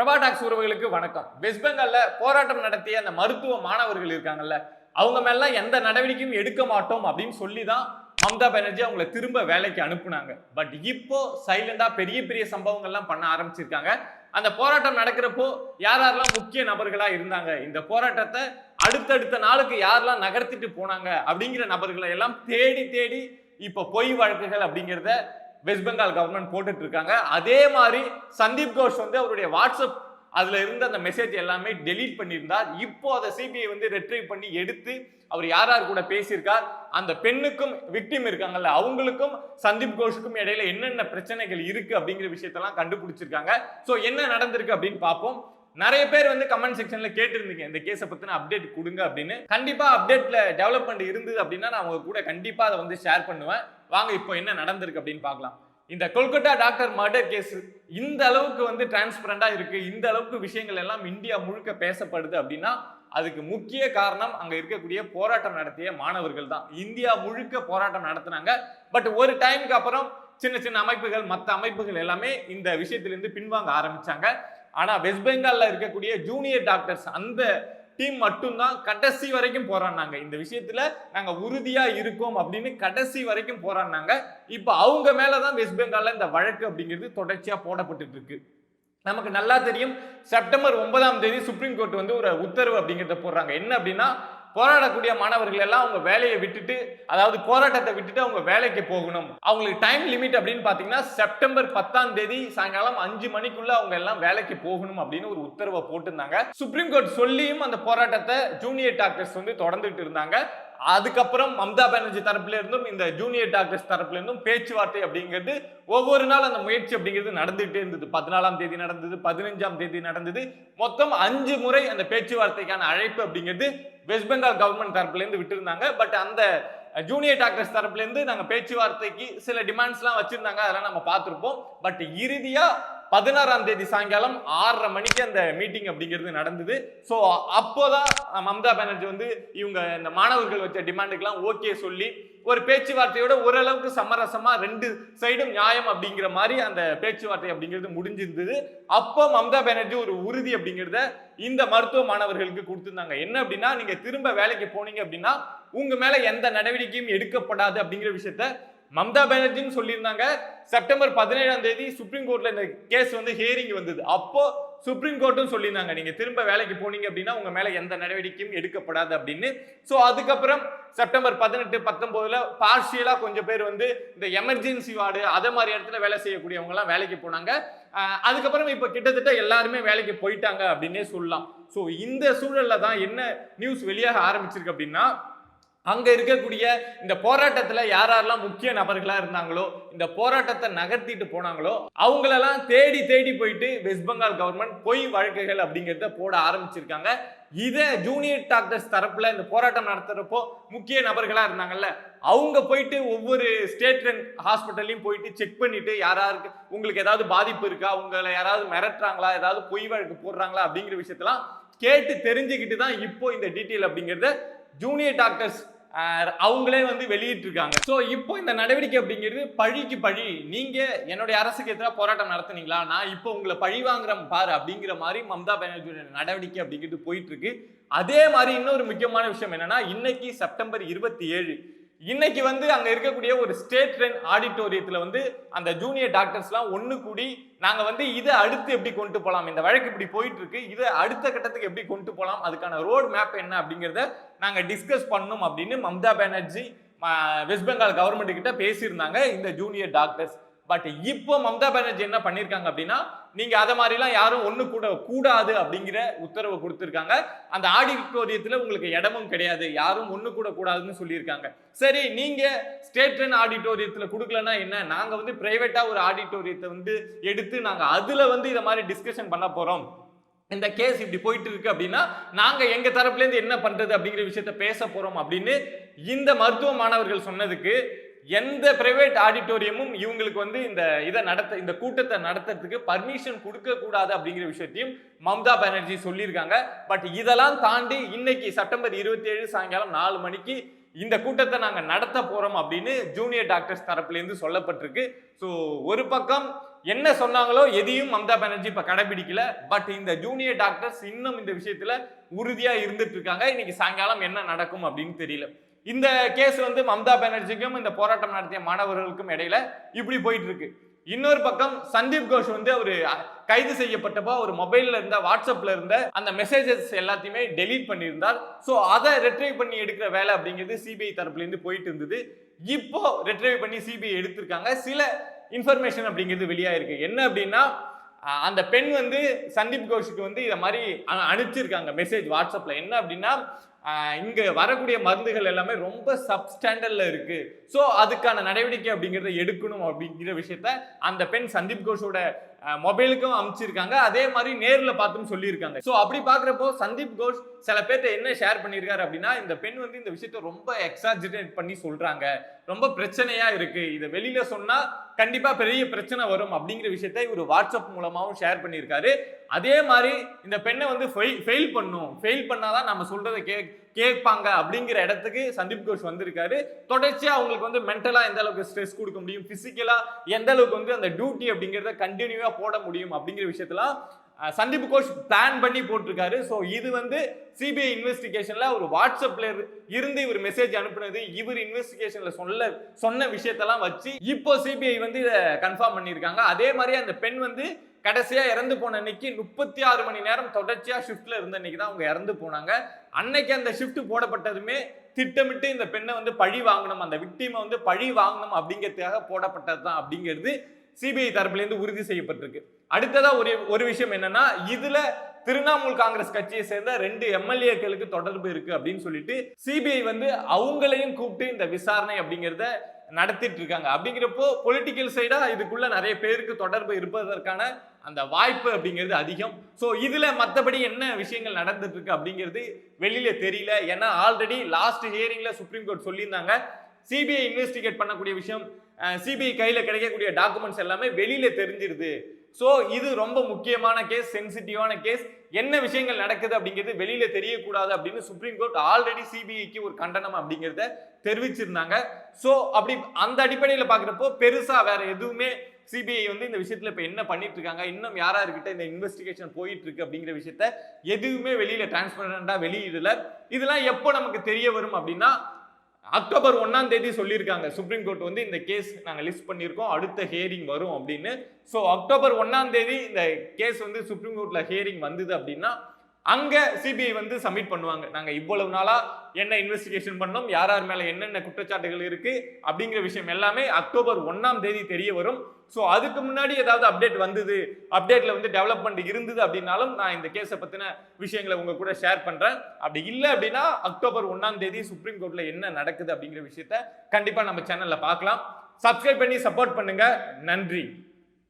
Prabha tax உறவுகளுக்கு வணக்கம். West பெங்கால்ல போராட்டம் நடத்திய அந்த மருத்துவ மாணவர்கள் இருக்காங்கல்ல அவங்க மேலாம் எந்த நடவடிக்கையும் எடுக்க மாட்டோம் அப்படின்னு சொல்லி தான் மம்தா பானர்ஜி அவங்கள திரும்ப வேலைக்கு அனுப்புனாங்க. பட் இப்போ சைலண்டா பெரிய பெரிய சம்பவங்கள்லாம் பண்ண ஆரம்பிச்சிருக்காங்க. அந்த போராட்டம் நடக்கிறப்போ யார் யாரெல்லாம் முக்கிய நபர்களா இருந்தாங்க இந்த போராட்டத்தை அடுத்தடுத்த நாளுக்கு யாரெல்லாம் நகர்த்திட்டு போனாங்க அப்படிங்கிற நபர்களை எல்லாம் தேடி தேடி இப்போ பொய் வழக்குகள் அப்படிங்கிறத வெஸ்ட் பெங்கால் கவர்மெண்ட் போட்டுட்டு இருக்காங்க அதே மாதிரி சந்தீப் கோஷ் வந்து அவருடைய வாட்ஸ்அப் அதில் இருந்த அந்த மெசேஜ் எல்லாமே டெலீட் பண்ணியிருந்தார். இப்போ அதை சிபிஐ வந்து ரெட்ரைவ் பண்ணி எடுத்து அவர் யார் யார் கூட பேசியிருக்கார் அந்த பெண்ணுக்கும் விக்டிம் இருக்காங்கல்ல அவங்களுக்கும் சந்தீப் கோஷுக்கும் இடையில என்னென்ன பிரச்சனைகள் இருக்கு அப்படிங்கிற விஷயத்தெல்லாம் கண்டுபிடிச்சிருக்காங்க. ஸோ என்ன நடந்திருக்கு அப்படின்னு பார்ப்போம். நிறைய பேர் வந்து கமெண்ட் செக்ஷன்ல கேட்டிருந்தீங்க இந்த கேஸை பத்தின அப்டேட் கொடுங்க அப்படின்னு. கண்டிப்பா அப்டேட்ல டெவலப்மெண்ட் இருந்தது அப்படின்னா நான் உங்க கூட கண்டிப்பா அதை வந்து ஷேர் பண்ணுவேன். வாங்க இப்போ என்ன நடந்திருக்கு அப்படின்னு பார்க்கலாம். இந்த கொல்கட்டா டாக்டர் மர்டர் கேஸ் இந்த அளவுக்கு வந்து டிரான்ஸ்பரண்டா இருக்கு. இந்த அளவுக்கு விஷயங்கள் எல்லாம் இந்தியா முழுக்க பேசப்படுது அப்படின்னா அதுக்கு முக்கிய காரணம் அங்க இருக்கக்கூடிய போராட்டம் நடத்திய மாணவர்கள் தான். இந்தியா முழுக்க போராட்டம் நடத்தினாங்க. பட் ஒரு டைமுக்கு அப்புறம் சின்ன சின்ன அமைப்புகள் மற்ற அமைப்புகள் எல்லாமே இந்த விஷயத்திலிருந்து பின்வாங்க ஆரம்பிச்சாங்க. ஆனால் வெஸ்ட் பெங்காலில் இருக்கக்கூடிய ஜூனியர் டாக்டர்ஸ் அந்த டீம் மட்டும்தான் கடைசி வரைக்கும் போராடினாங்க. இந்த விஷயத்துல நாங்க உறுதியா இருக்கோம் அப்படின்னு கடைசி வரைக்கும் போராடினாங்க. இப்போ அவங்க மேலதான் வெஸ்ட் பெங்கால்ல இந்த வழக்கு அப்படிங்கிறது தொடர்ச்சியா போடப்பட்டு இருக்கு. நமக்கு நல்லா தெரியும். செப்டம்பர் ஒன்பதாம் தேதி சுப்ரீம் கோர்ட் வந்து ஒரு உத்தரவு அப்படிங்கிறத போடுறாங்க. என்ன அப்படின்னா போராடக்கூடிய மாணவர்கள் எல்லாம் அவங்க வேலையை விட்டுட்டு அதாவது போராட்டத்தை விட்டுட்டு அவங்க வேலைக்கு போகணும். அவங்களுக்கு டைம் லிமிட் அப்படின்னு பார்த்தீங்கன்னா செப்டம்பர் பத்தாம் தேதி சாயங்காலம் அஞ்சு மணிக்குள்ள அவங்க எல்லாம் வேலைக்கு போகணும் அப்படின்னு ஒரு உத்தரவை போட்டிருந்தாங்க. சுப்ரீம் கோர்ட் சொல்லியும் அந்த போராட்டத்தை ஜூனியர் டாக்டர்ஸ் வந்து தொடர்ந்துட்டு இருந்தாங்க. அதுக்கப்புறம் மம்தா பானர்ஜி தரப்புல இருந்தும் இந்த ஜூனியர் டாக்டர்ஸ் தரப்புல இருந்தும் பேச்சுவார்த்தை அப்படிங்கிறது ஒவ்வொரு நாள் அந்த முயற்சி அப்படிங்கிறது நடந்துகிட்டே இருந்தது. பதினாலாம் தேதி நடந்தது பதினஞ்சாம் தேதி நடந்தது. மொத்தம் அஞ்சு முறை அந்த பேச்சுவார்த்தைக்கான அழைப்பு அப்படிங்கிறது வெஸ்ட் பெங்கால் கவர்மெண்ட் தரப்புல இருந்து விட்டுருந்தாங்க. பட் அந்த ஜூனியர் டாக்டர்ஸ் தரப்புல இருந்து பேச்சுவார்த்தைக்கு சில டிமாண்ட்ஸ்லாம் வச்சிருந்தாங்க. அதெல்லாம் நம்ம பார்த்துருப்போம். பட் இறுதியாக பதினாறாம் தேதி சாயங்காலம் ஆறரை மணிக்கு அந்த மீட்டிங் அப்படிங்கிறது நடந்தது. ஸோ அப்போதான் மம்தா பானர்ஜி வந்து இவங்க இந்த மாணவர்கள் வச்ச டிமாண்டுக்கெல்லாம் ஓகே சொல்லி ஒரு பேச்சுவார்த்தையோட ஓரளவுக்கு சமரசமா ரெண்டு சைடும் நியாயம் அப்படிங்கிற மாதிரி அந்த பேச்சுவார்த்தை அப்படிங்கிறது முடிஞ்சிருந்தது. அப்போ மம்தா பானர்ஜி ஒரு உறுதி அப்படிங்கிறத இந்த மருத்துவ மாணவர்களுக்கு கொடுத்துருந்தாங்க. என்ன அப்படின்னா நீங்க திரும்ப வேலைக்கு போனீங்க அப்படின்னா உங்க மேல எந்த நடவடிக்கையும் எடுக்கப்படாது அப்படிங்கிற விஷயத்த மம்தா பானர்ஜின்னு சொல்லியிருந்தாங்க. செப்டம்பர் பதினேழாம் தேதி சுப்ரீம் கோர்ட்ல இந்த கேஸ் வந்து ஹியரிங் வந்தது. அப்போ சுப்ரீம் கோர்ட்டும் சொல்லியிருந்தாங்க நீங்க திரும்ப வேலைக்கு போனீங்க அப்படின்னா உங்க மேல எந்த நடவடிக்கையும் எடுக்கப்படாது அப்படின்னு. ஸோ அதுக்கப்புறம் செப்டம்பர் பதினெட்டு பத்தொன்பதுல பார்ஷியலா கொஞ்சம் பேர் வந்து இந்த எமர்ஜென்சி வார்டு அதை மாதிரி இடத்துல வேலை செய்யக்கூடியவங்க எல்லாம் வேலைக்கு போனாங்க. அதுக்கப்புறம் இப்போ கிட்டத்தட்ட எல்லாருமே வேலைக்கு போயிட்டாங்க அப்படின்னே சொல்லலாம். ஸோ இந்த சூழல்ல தான் என்ன நியூஸ் வெளியாக ஆரம்பிச்சிருக்கு அப்படின்னா அங்கே இருக்கக்கூடிய இந்த போராட்டத்தில் யார் யாரெல்லாம் முக்கிய நபர்களாக இருந்தாங்களோ இந்த போராட்டத்தை நகர்த்திட்டு போனாங்களோ அவங்களெல்லாம் தேடி தேடி போயிட்டு வெஸ்ட் பெங்கால் கவர்மெண்ட் பொய் வழக்குகள் அப்படிங்கிறத போட ஆரம்பிச்சிருக்காங்க. இதை ஜூனியர் டாக்டர்ஸ் தரப்பில் இந்த போராட்டம் நடத்துகிறப்போ முக்கிய நபர்களாக இருந்தாங்கல்ல அவங்க போயிட்டு ஒவ்வொரு ஸ்டேட் ஹாஸ்பிட்டல்லையும் போயிட்டு செக் பண்ணிட்டு யாராருக்கு உங்களுக்கு ஏதாவது பாதிப்பு இருக்கா உங்களை யாராவது மிரட்டுறாங்களா ஏதாவது பொய் வழக்கு போடுறாங்களா அப்படிங்கிற விஷயத்தெல்லாம் கேட்டு தெரிஞ்சுக்கிட்டு தான் இப்போ இந்த டீட்டெயில் அப்படிங்கிறத ஜூனியர் டாக்டர்ஸ் அவங்களே வந்து வெளியிட்டிருக்காங்க. ஸோ இப்போ இந்த நடவடிக்கை அப்படிங்கிறது பழிக்கு பழி. நீங்க என்னுடைய அரசுக்கு எதிராக போராட்டம் நடத்துனீங்களா? நான் இப்போ உங்களை பழி வாங்குறேன் பாரு அப்படிங்கிற மாதிரி மம்தா பானர்ஜியோட நடவடிக்கை அப்படிங்கிறது போயிட்டு இருக்கு அதே மாதிரி இன்னொரு முக்கியமான விஷயம் என்னன்னா இன்னைக்கு செப்டம்பர் இருபத்தி ஏழு இன்னைக்கு வந்து அங்க இருக்கக்கூடிய ஒரு ஸ்டேட் ரன் ஆடிட்டோரியத்துல வந்து அந்த ஜூனியர் டாக்டர்ஸ்லாம் ஒண்ணு கூடி நாங்க வந்து இதை அடுத்து எப்படி கொண்டு போகலாம் இந்த வழக்கு இப்படி போயிட்டு இருக்கு இதை அடுத்த கட்டத்துக்கு எப்படி கொண்டு போகலாம் அதுக்கான ரோட் மேப் என்ன அப்படிங்கிறத நாங்க டிஸ்கஸ் பண்ணணும் அப்படின்னு Mamata Banerjee West Bengal government கிட்ட பேசியிருந்தாங்க இந்த ஜூனியர் டாக்டர்ஸ் பட் இப்போ மம்தா பானர்ஜி என்ன பண்ணியிருக்காங்க அப்படின்னா நீங்க அதை மாதிரிலாம் யாரும் ஒன்று கூட கூடாது அப்படிங்கிற உத்தரவு கொடுத்துருக்காங்க. அந்த ஆடிட்டோரியத்தில் உங்களுக்கு இடமும் கிடையாது. யாரும் ஒன்று கூட கூடாதுன்னு சொல்லியிருக்காங்க. சரி நீங்க ஸ்டேட் ரன் ஆடிட்டோரியத்தில் கொடுக்கலன்னா என்ன? நாங்கள் வந்து பிரைவேட்டாக ஒரு ஆடிட்டோரியத்தை வந்து எடுத்து நாங்கள் அதில் வந்து இதை மாதிரி டிஸ்கஷன் பண்ண போகிறோம் இந்த கேஸ் இப்படி போயிட்டு இருக்கு அப்படின்னா நாங்க எங்க தரப்புலேருந்து என்ன பண்றது அப்படிங்கிற விஷயத்த பேச போறோம் அப்படின்னு இந்த மருத்துவ மாணவர்கள் சொன்னதுக்கு எந்த பிரைவேட் ஆடிட்டோரியமும் இவங்களுக்கு வந்து இந்த இதை நடத்த இந்த கூட்டத்தை நடத்துறதுக்கு பர்மிஷன் கொடுக்க கூடாது அப்படிங்கிற விஷயத்தையும் மம்தா பானர்ஜி சொல்லியிருக்காங்க. பட் இதெல்லாம் தாண்டி இன்னைக்கு செப்டம்பர் இருபத்தி ஏழு சாயங்காலம் நாலு மணிக்கு இந்த கூட்டத்தை நாங்கள் நடத்த போறோம் அப்படின்னு ஜூனியர் டாக்டர்ஸ் தரப்புலேருந்து சொல்லப்பட்டிருக்கு. ஸோ ஒரு பக்கம் என்ன சொன்னாங்களோ எதையும் மம்தா பானர்ஜி இப்போ கடைபிடிக்கல. பட் இந்த ஜூனியர் டாக்டர்ஸ் இன்னும் இந்த விஷயத்துல உறுதியாக இருந்துட்டு இருக்காங்க. இன்னைக்கு சாயங்காலம் என்ன நடக்கும் அப்படின்னு தெரியல. இந்த கேஸ் வந்து மம்தா பானர்ஜிக்கும் இந்த போராட்டம் நடத்திய மாணவர்களுக்கும் இடையில இப்படி போயிட்டு இருக்கு இன்னொரு பக்கம் சந்தீப் கோஷ் வந்து அவர் கைது செய்யப்பட்டப்போ அவர் மொபைல்ல இருந்த வாட்ஸ்அப்ல இருந்த அந்த மெசேஜஸ் எல்லாத்தையுமே டெலீட் பண்ணியிருந்தார். ஸோ அதை ரெட்ரைவ் பண்ணி எடுக்கிற வேலை அப்படிங்கிறது சிபிஐ தரப்புலேருந்து போயிட்டு இருந்தது இப்போ ரெட்ரைவ் பண்ணி சிபிஐ எடுத்திருக்காங்க. சில இன்ஃபர்மேஷன் அப்படிங்கிறது வெளியாயிருக்கு. என்ன அப்படின்னா அந்த பெண் வந்து சந்தீப் கோஷுக்கு வந்து இதை மாதிரி அனுப்பிச்சிருக்காங்க மெசேஜ் வாட்ஸ்அப்ல என்ன அப்படின்னா இங்கே வரக்கூடிய மருந்துகள் எல்லாமே ரொம்ப சப்ஸ்டாண்டர்டில் இருக்குது ஸோ அதுக்கான நடவடிக்கை அப்படிங்கிறத எடுக்கணும் அப்படிங்கிற விஷயத்த அந்த பெண் சந்தீப் கோஷோட மொபைலுக்கும் அனுப்பிச்சிருக்காங்க அதே மாதிரி நேரில் பார்த்தும் சொல்லியிருக்காங்க. ஸோ அப்படி பார்க்குறப்போ சந்தீப் கோஷ் சில பேர்ட்ட என்ன ஷேர் பண்ணியிருக்காரு அப்படின்னா இந்த பெண் வந்து இந்த விஷயத்த ரொம்ப எக்ஸாஜிரேட் பண்ணி சொல்கிறாங்க ரொம்ப பிரச்சனையாக இருக்குது இதை வெளியில் சொன்னால் கண்டிப்பாக பெரிய பிரச்சனை வரும் அப்படிங்கிற விஷயத்த இவர் வாட்ஸ்அப் மூலமாகவும் ஷேர் பண்ணியிருக்காரு. அதே மாதிரி இந்த பெண்ணை வந்து ஃபெயில் பண்ணும். ஃபெயில் பண்ணாதான் நம்ம சொல்றதை கே கேட்பாங்க அப்படிங்கிற இடத்துக்கு சந்தீப் கோஷ் வந்திருக்காரு. தொடர்ச்சியா அவங்களுக்கு வந்து மென்டலா எந்த அளவுக்கு ஸ்ட்ரெஸ் கொடுக்க முடியும்? பிசிக்கலா எந்த அளவுக்கு வந்து அந்த டியூட்டி அப்படிங்கிறத கண்டினியூவா போட முடியும் அப்படிங்கிற விஷயத்தெல்லாம் சந்தீப் கோஷ் பிளான் பண்ணி போட்டிருக்காரு. ஸோ இது வந்து சிபிஐ இன்வெஸ்டிகேஷன்ல ஒரு வாட்ஸ்அப்ல இருந்து இவர் மெசேஜ் அனுப்புனது. இவர் இன்வெஸ்டிகேஷன்ல சொல்ல சொன்ன விஷயத்தெல்லாம் வச்சு இப்போ சிபிஐ வந்து இதை கன்ஃபார்ம் பண்ணியிருக்காங்க. அதே மாதிரி அந்த பெண் வந்து கடைசியா இறந்து போன அன்னைக்கு முப்பத்தி ஆறு மணி நேரம் தொடர்ச்சியா ஷிஃப்ட்ல இருந்த அன்னைக்கு தான் அவங்க இறந்து போனாங்க. அன்னைக்கு அந்த ஷிஃப்ட் போடப்பட்டதுமே திட்டமிட்டு இந்த பெண்ணை வந்து பழி வாங்கணும் அந்த விக்டிமை வந்து பழி வாங்கணும் அப்படிங்கிறதுக்காக போடப்பட்டது தான் அப்படிங்கிறது சிபிஐ தரப்புலேருந்து உறுதி செய்யப்பட்டிருக்கு. அடுத்ததா ஒரு ஒரு விஷயம் என்னன்னா இதுல திரிணாமுல் காங்கிரஸ் கட்சியை சேர்ந்த ரெண்டு எம்எல்ஏக்களுக்கு தொடர்பு இருக்கு அப்படின்னு சொல்லிட்டு சிபிஐ வந்து அவங்களையும் கூப்பிட்டு இந்த விசாரணை அப்படிங்கிறத நடத்திட்டு இருக்காங்க அப்படிங்கிறப்போ பொலிட்டிக்கல் சைடா இதுக்குள்ள நிறைய பேருக்கு தொடர்பு இருப்பதற்கான அந்த வாய்ப்பு அப்படிங்கிறது அதிகம். ஸோ இதில் மற்றபடி என்ன விஷயங்கள் நடந்துட்டு இருக்கு அப்படிங்கிறது வெளியில தெரியல. ஏன்னா ஆல்ரெடி லாஸ்ட் ஹியரிங்ல சுப்ரீம் கோர்ட் சொல்லியிருந்தாங்க. சிபிஐ இன்வெஸ்டிகேட் பண்ணக்கூடிய விஷயம் சிபிஐ கையில் கிடைக்கக்கூடிய டாக்குமெண்ட்ஸ் எல்லாமே வெளியில தெரிஞ்சிருது. ஸோ இது ரொம்ப முக்கியமான கேஸ் சென்சிட்டிவான கேஸ் என்ன விஷயங்கள் நடக்குது அப்படிங்கிறது வெளியில தெரியக்கூடாது அப்படின்னு சுப்ரீம் கோர்ட் ஆல்ரெடி சிபிஐக்கு ஒரு கண்டனம் அப்படிங்கிறத தெரிவிச்சிருந்தாங்க. ஸோ அப்படி அந்த அடிப்படையில் பார்க்குறப்போ பெருசாக வேற எதுவுமே சிபிஐ வந்து இந்த விஷயத்துல இப்போ என்ன பண்ணிட்டு இருக்காங்க இன்னும் யாராருக்கிட்ட இந்த இன்வெஸ்டிகேஷன் போயிட்டு இருக்கு அப்படிங்கிற விஷயத்த எதுவுமே வெளியில டிரான்ஸ்பரண்டா வெளியிடல. இதெல்லாம் எப்போ நமக்கு தெரிய வரும் அப்படின்னா அக்டோபர் ஒன்றாம் தேதி சொல்லியிருக்காங்க. சுப்ரீம் கோர்ட் வந்து இந்த கேஸ் நாங்கள் லிஸ்ட் பண்ணியிருக்கோம். அடுத்த ஹியரிங் வரும் அப்படின்னு. ஸோ அக்டோபர் ஒன்றாம் தேதி இந்த கேஸ் வந்து சுப்ரீம் கோர்ட்டில் ஹியரிங் வந்தது அப்படின்னா அங்கே சிபிஐ வந்து சப்மிட் பண்ணுவாங்க. நாங்கள் இவ்வளவு நாளாக என்ன இன்வெஸ்டிகேஷன் பண்ணோம்? யார் யார் மேலே என்னென்ன குற்றச்சாட்டுகள் இருக்குது அப்படிங்கிற விஷயம் எல்லாமே அக்டோபர் ஒன்றாம் தேதி தெரிய வரும். ஸோ அதுக்கு முன்னாடி ஏதாவது அப்டேட் வந்தது? அப்டேட்டில் வந்து டெவலப்மெண்ட் இருந்தது அப்படின்னாலும் நான் இந்த கேஸை பற்றின விஷயங்களை உங்கள் கூட ஷேர் பண்ணுறேன் அப்படி இல்லை அப்படின்னா அக்டோபர் ஒன்றாம் தேதி சுப்ரீம் கோர்ட்டில் என்ன நடக்குது அப்படிங்கிற விஷயத்த கண்டிப்பாக நம்ம சேனலில் பார்க்கலாம். சப்ஸ்கிரைப் பண்ணி சப்போர்ட் பண்ணுங்கள் நன்றி.